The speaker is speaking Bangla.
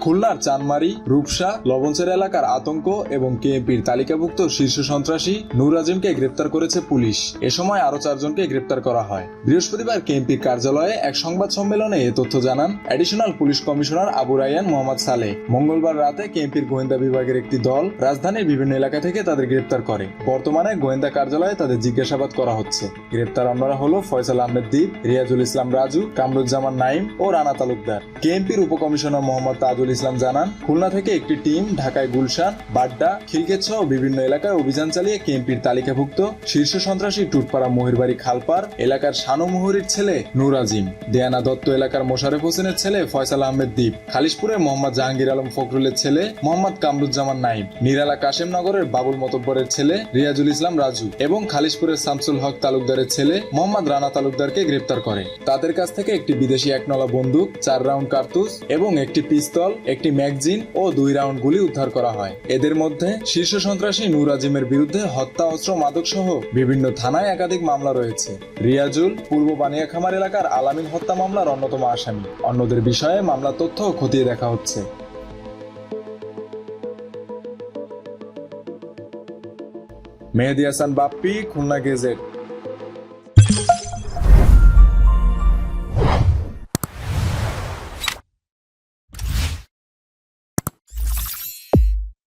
খুলনার চানমারি, রূপসা লবণচের এলাকার আতঙ্ক এবং কেএমপির তালিকাভুক্ত শীর্ষ সন্ত্রাসী নূর আজিমকে গ্রেপ্তার করেছে পুলিশ। এ সময় আরও চারজনকে গ্রেপ্তার করা হয়। বৃহস্পতিবার কেএমপির কার্যালয়ে এক সংবাদ সম্মেলনে এ তথ্য জানান additional police commissioner Abu Rayan Mohammad সালে। মঙ্গলবার রাতে কেএমপির গোয়েন্দা বিভাগের একটি দল রাজধানীর বিভিন্ন এলাকা থেকে তাদের গ্রেপ্তার করে। বর্তমানে গোয়েন্দা কার্যালয়ে তাদের জিজ্ঞাসাবাদ করা হচ্ছে। গ্রেপ্তার অন্যরা হলো ফয়সাল আহমেদ দ্বীপ, রিয়াজুল ইসলাম রাজু, কামরুজ্জামান নাইম ও রানা তালুকদার। কেএমপির উপকমিশনার মোহাম্মদ তাজুল ইসলাম জানান, খুলনা থেকে একটি টিম ঢাকায় গুলশান, বাড্ডা খিলগেট সহ বিভিন্ন এলাকায় অভিযান চালিয়ে কেএমপির তালিকাভুক্ত শীর্ষ সন্ত্রাসী টুটপাড়া মহিরবাড়ি খালপার এলাকার শানু মুহুরির ছেলে নূর আজিম, দেয়ানা দত্ত এলাকার মোশারেফ হোসেনের ছেলে ফয়সাল আহমেদ দ্বীপ খালিশপুরে মোহাম্মদ জাহাঙ্গীর আলম ফখরুলের ছেলে মোহাম্মদ কামরুজ্জামান নাইম, নিরালা কাশেমনগরের বাবুল মতব্বরের ছেলে রিয়াজুল ইসলাম রাজু এবং খালিশপুরের শামসুল হক তালুকদারের ছেলে মোহাম্মদ রানা তালুকদারকে গ্রেপ্তার করে। তাদের কাছ থেকে একটি বিদেশি একনলা বন্দুক, চার রাউন্ড কার্তুজ এবং একটি পিস্তল একটি ম্যাগজিন ও দুই রাউন্ড গুলি উদ্ধার করা হয়। এদের মধ্যে শীর্ষ সন্ত্রাসী নূর আজিমের বিরুদ্ধে হত্যা, অস্ত্র, মাদক সহ বিভিন্ন থানায় একাধিক মামলা রয়েছে। রিয়াজুল, পূর্ব বানিয়াখামার এলাকার আলামিন হত্যা মামলার অন্যতম আসামি। অন্যদের বিষয়ে মামলা তথ্য খতিয়ে দেখা হচ্ছে। মেহেদি হাসান বাপ্পি, খুলনা গেজেট।